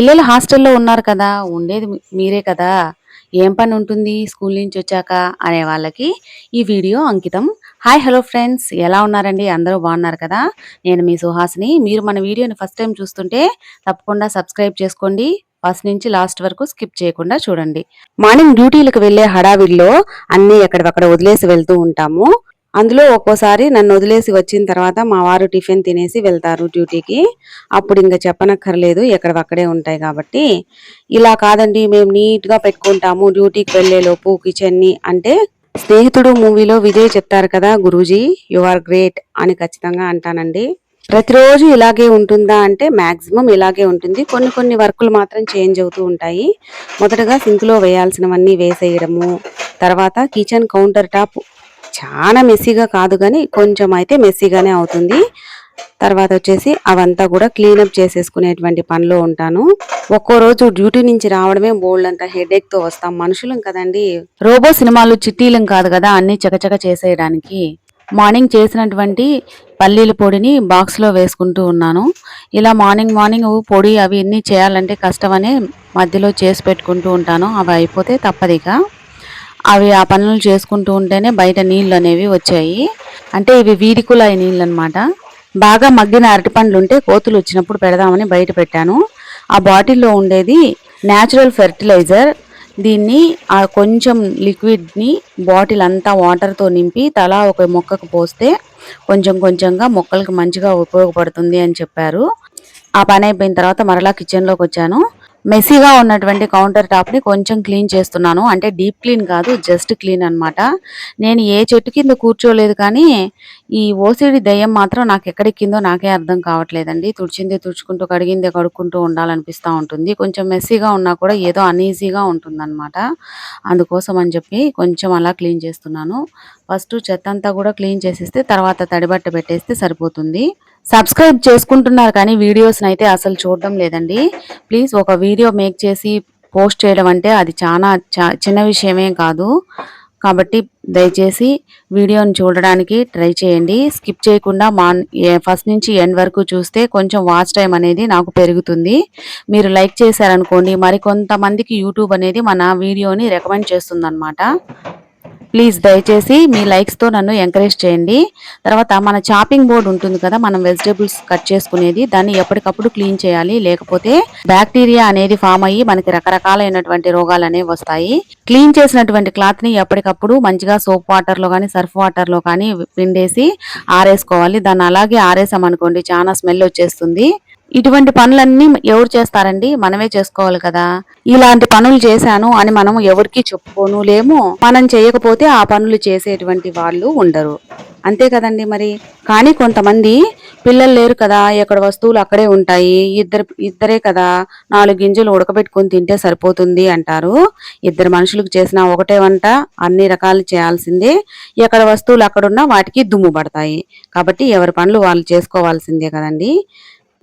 పిల్లలు హాస్టల్లో ఉన్నారు కదా ఉండేది మీరే కదా. ఏం పని ఉంటుంది స్కూల్ నుంచి వచ్చాక? అనే వాళ్ళకి ఈ వీడియో అంకితం. Hi hello friends. ఎలా ఉన్నారండి? అందరూ బాగున్నారు కదా? నేను మీ సుహాసిని. మీరు మన వీడియోని ఫస్ట్ టైం చూస్తుంటే తప్పకుండా సబ్స్క్రైబ్ చేసుకోండి. ఫస్ట్ నుంచి లాస్ట్ వరకు స్కిప్ చేయకుండా చూడండి. మార్నింగ్ డ్యూటీలకు వెళ్ళే హడావిడిలో అన్ని ఎక్కడికక్కడ వదిలేసి వెళ్తూ ఉంటాము. అందులో ఒక్కోసారి నన్ను వదిలేసి వచ్చిన తర్వాత మా వారు టిఫిన్ తినేసి వెళ్తారు డ్యూటీకి. అప్పుడు ఇంకా చెప్పనక్కర్లేదు ఎక్కడవక్కడే ఉంటాయి కాబట్టి. ఇలా కాదండి మేము నీట్గా పెట్టుకుంటాము డ్యూటీకి వెళ్ళేలోపు కిచెన్ని అంటే స్నేహితుడు మూవీలో విజయ్ చెప్తారు కదా గురూజీ యు ఆర్ గ్రేట్ అని ఖచ్చితంగా అంటానండి. ప్రతిరోజు ఇలాగే ఉంటుందా అంటే మ్యాక్సిమం ఇలాగే ఉంటుంది. కొన్ని కొన్ని వర్కులు మాత్రం చేంజ్ అవుతూ ఉంటాయి. మొదటగా సింక్లో వేయాల్సినవన్నీ వేసేయడము తర్వాత కిచెన్ కౌంటర్ టాప్ చాలా మెస్సీగా కాదు కానీ కొంచెం అయితే మెస్సీగానే అవుతుంది. తర్వాత వచ్చేసి అవంతా కూడా క్లీనప్ చేసేసుకునేటువంటి పనిలో ఉంటాను. ఒక్కో రోజు డ్యూటీ నుంచి రావడమే బోల్డ్ అంత హెడేక్తో వస్తాం. మనుషులం కదండి. రోబో సినిమాలు చిట్టీలం కాదు కదా అన్ని చకచక చేసేయడానికి. మార్నింగ్ చేసినటువంటి పల్లీల పొడిని బాక్స్లో వేసుకుంటూ ఉన్నాను. ఇలా మార్నింగ్ మార్నింగ్ పొడి అవి ఇన్ని చేయాలంటే కష్టమని మధ్యలో చేసి పెట్టుకుంటూ ఉంటాను. అవి అయిపోతే తప్పదిగా అవి ఆ పనులు చేసుకుంటూ ఉంటేనే బయట నీళ్ళు అనేవి వచ్చాయి. అంటే ఇవి వీడికులాయి నీళ్ళు అనమాట బాగా మగ్గిన అరటిపండ్లు ఉంటే కోతులు వచ్చినప్పుడు పెడదామని బయట పెట్టాను. ఆ బాటిల్లో ఉండేది న్యాచురల్ ఫెర్టిలైజర్. దీన్ని ఆ కొంచెం లిక్విడ్ని బాటిల్ అంతా వాటర్తో నింపి తలా ఒక మొక్కకు పోస్తే కొంచెం కొంచెంగా మొక్కలకు మంచిగా ఉపయోగపడుతుంది అని చెప్పారు. ఆ పని అయిపోయిన తర్వాత మరలా కిచెన్లోకి వచ్చాను. మెస్సీగా ఉన్నటువంటి కౌంటర్ టాప్ని కొంచెం క్లీన్ చేస్తున్నాను. అంటే డీప్ క్లీన్ కాదు జస్ట్ క్లీన్ అన్నమాట. నేను ఏ చెట్టు కింద కూర్చోలేదు కానీ ఈ ఓసిడి దయ్యం మాత్రం నాకు ఎక్కడెక్కిందో నాకే అర్థం కావట్లేదండి. తుడిచిందే తుడుచుకుంటూ కడిగిందే కడుక్కుంటూ ఉండాలనిపిస్తూ ఉంటుంది. కొంచెం మెస్సీగా ఉన్నా కూడా ఏదో అన్ఈజీగా ఉంటుందన్నమాట. అందుకోసం అని చెప్పి కొంచెం అలా క్లీన్ చేస్తున్నాను. ఫస్ట్ చెత్త అంతా కూడా క్లీన్ చేసేస్తే తర్వాత తడిబట్ట పెట్టేస్తే సరిపోతుంది. సబ్స్క్రైబ్ చేసుకుంటున్నారు కానీ వీడియోస్ని అయితే అసలు చూడడం లేదండి. ప్లీజ్ ఒక వీడియో మేక్ చేసి పోస్ట్ చేయడం అంటే అది చాలా చా- చిన్న విషయమే కాదు. కాబట్టి దయచేసి వీడియోని చూడడానికి ట్రై చేయండి. స్కిప్ చేయకుండా మా ఫస్ట్ నుంచి ఎండ్ వరకు చూస్తే కొంచెం వాచ్ టైం అనేది నాకు పెరుగుతుంది. మీరు లైక్ చేశారనుకోండి మరి కొంతమందికి యూట్యూబ్ అనేది మన వీడియోని రికమెండ్ చేస్తుందన్నమాట. ప్లీజ్ దయచేసి మీ లైక్స్తో నన్ను ఎంకరేజ్ చేయండి. తర్వాత మన చాపింగ్ బోర్డ్ ఉంటుంది కదా మనం వెజిటేబుల్స్ కట్ చేసుకునేది దాన్ని ఎప్పటికప్పుడు క్లీన్ చేయాలి. లేకపోతే బ్యాక్టీరియా అనేది ఫామ్ అయ్యి మనకి రకరకాలైనటువంటి రోగాలు అనేవి వస్తాయి. క్లీన్ చేసినటువంటి క్లాత్ని ఎప్పటికప్పుడు మంచిగా సోప్ వాటర్లో కానీ సర్ఫ్ వాటర్లో కానీ పిండేసి ఆరేసుకోవాలి. దాన్ని అలాగే ఆరేసామనుకోండి చాలా స్మెల్ వచ్చేస్తుంది. ఇటువంటి పనులన్నీ ఎవరు చేస్తారండి? మనమే చేసుకోవాలి కదా. ఇలాంటి పనులు చేశాను అని మనం ఎవరికి చెప్పుకోను లేము మనం చేయకపోతే ఆ పనులు చేసేటువంటి వాళ్ళు ఉండరు. అంతే కదండి మరి. కానీ కొంతమంది పిల్లలు లేరు కదా ఎక్కడ వస్తువులు అక్కడే ఉంటాయి ఇద్దరు ఇద్దరే కదా నాలుగు గింజలు ఉడకబెట్టుకొని తింటే సరిపోతుంది అంటారు. ఇద్దరు మనుషులకు చేసిన ఒకటే వంట అన్ని రకాలు చేయాల్సిందే. ఎక్కడ వస్తువులు అక్కడున్నా వాటికి దుమ్ము పడతాయి. కాబట్టి ఎవరి పనులు వాళ్ళు చేసుకోవాల్సిందే కదండి.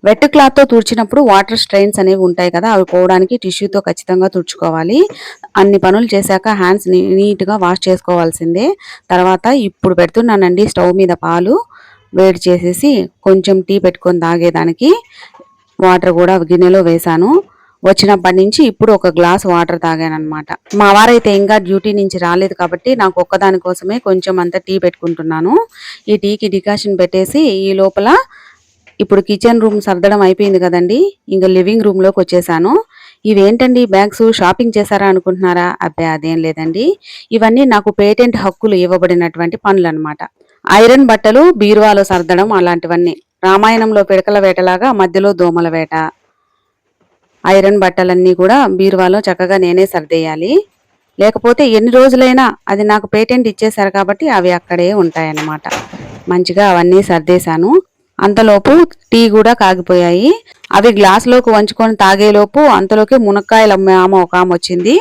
వెట్ క్లాత్తో తుడిచినప్పుడు వాటర్ స్ట్రెయిన్స్ అనేవి ఉంటాయి కదా అవి పోవడానికి టిష్యూతో ఖచ్చితంగా తుడుచుకోవాలి. అన్ని పనులు చేశాక హ్యాండ్స్ నీట్గా వాష్ చేసుకోవాల్సిందే. తర్వాత ఇప్పుడు పెడుతున్నానండి స్టవ్ మీద పాలు వేడి చేసేసి కొంచెం టీ పెట్టుకొని తాగేదానికి వాటర్ కూడా గిన్నెలో వేశాను. వచ్చినప్పటి నుంచి ఇప్పుడు ఒక గ్లాస్ వాటర్ తాగానమాట మా వారైతే ఇంకా డ్యూటీ నుంచి రాలేదు కాబట్టి నాకు ఒక్కదాని కోసమే కొంచెం అంత టీ పెట్టుకుంటున్నాను. ఈ టీకి డికాషన్ పెట్టేసి ఈ లోపల ఇప్పుడు కిచెన్ రూమ్ సర్దడం అయిపోయింది కదండి. ఇంకా లివింగ్ రూమ్లోకి వచ్చేసాను. ఇవేంటండి బ్యాగ్స్ షాపింగ్ చేశారా అనుకుంటున్నారా? అబ్బే అదేం లేదండి. ఇవన్నీ నాకు పేటెంట్ హక్కులు ఇవ్వబడినటువంటి పనులు అనమాట ఐరన్ బట్టలు బీరువాలో సర్దడం అలాంటివన్నీ. రామాయణంలో పిడకల వేటలాగా మధ్యలో దోమల వేట. ఐరన్ బట్టలన్నీ కూడా బీరువాలో చక్కగా నేనే సర్దేయాలి. లేకపోతే ఎన్ని రోజులైనా అది నాకు పేటెంట్ ఇచ్చేశారు కాబట్టి అవి అక్కడే ఉంటాయన్నమాట. మంచిగా అవన్నీ సర్దేశాను. అంతలోపు టీ కూడా కాగిపోయాయి. అవి గ్లాసులోకి వంచుకొని తాగేలోపు అంతలోకి మునక్కాయలు అమ్మే ఆమె ఒక ఆమె వచ్చింది.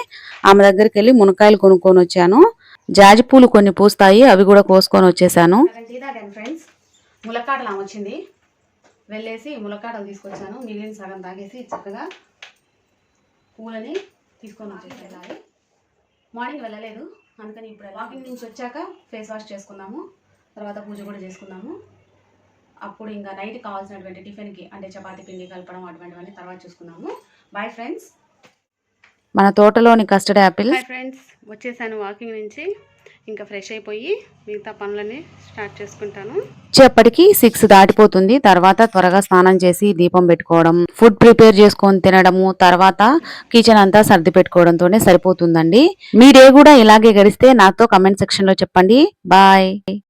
ఆమె దగ్గరికి వెళ్ళి మునక్కాయలు కొనుక్కొని వచ్చాను. జాజి పూలు కొన్ని పూస్తాయి అవి కూడా కోసుకొని వచ్చేసాను. ఫ్రెండ్స్ ములక్కాడలు ఆమె వచ్చింది. వెళ్ళేసి ములక్కాడలు తీసుకొచ్చాను. మిగిలిన సగం తాగేసి చక్కగా పూలని తీసుకొని వచ్చేసేయాలి. మార్నింగ్ వెళ్ళలేదు. అందుకని ఇప్పుడు వాకింగ్ నుంచి వచ్చాక ఫేస్ వాష్ చేసుకున్నాము తర్వాత పూజ కూడా చేసుకున్నాము అప్పుడు ఇంకా నైట్ కావాల్సినటువంటి టిఫిన్కి అంటే చపాతీ పిండి కలపడం అటువంటివన్నీ తర్వాత చూసుకుందాము బాయ్ ఫ్రెండ్స్ మన తోటలోని కస్టర్డ్ యాపిల్ హాయ్ ఫ్రెండ్స్ వచ్చేసాను వాకింగ్ నుంచి. ఇంకా ఫ్రెష్ అయిపోయి మిగతా పనులన్నీ స్టార్ట్ చేసుకుంటాను. వచ్చేప్పటికి సిక్స్ దాటిపోతుంది. తర్వాత త్వరగా స్నానం చేసి దీపం పెట్టుకోవడం ఫుడ్ ప్రిపేర్ చేసుకొని తినడము తర్వాత కిచెన్ అంతా సర్ది పెట్టుకోవడంతోనే సరిపోతుందండి. మీ డే కూడా ఇలాగే గడిస్తే నాతో కమెంట్ సెక్షన్లో చెప్పండి. బాయ్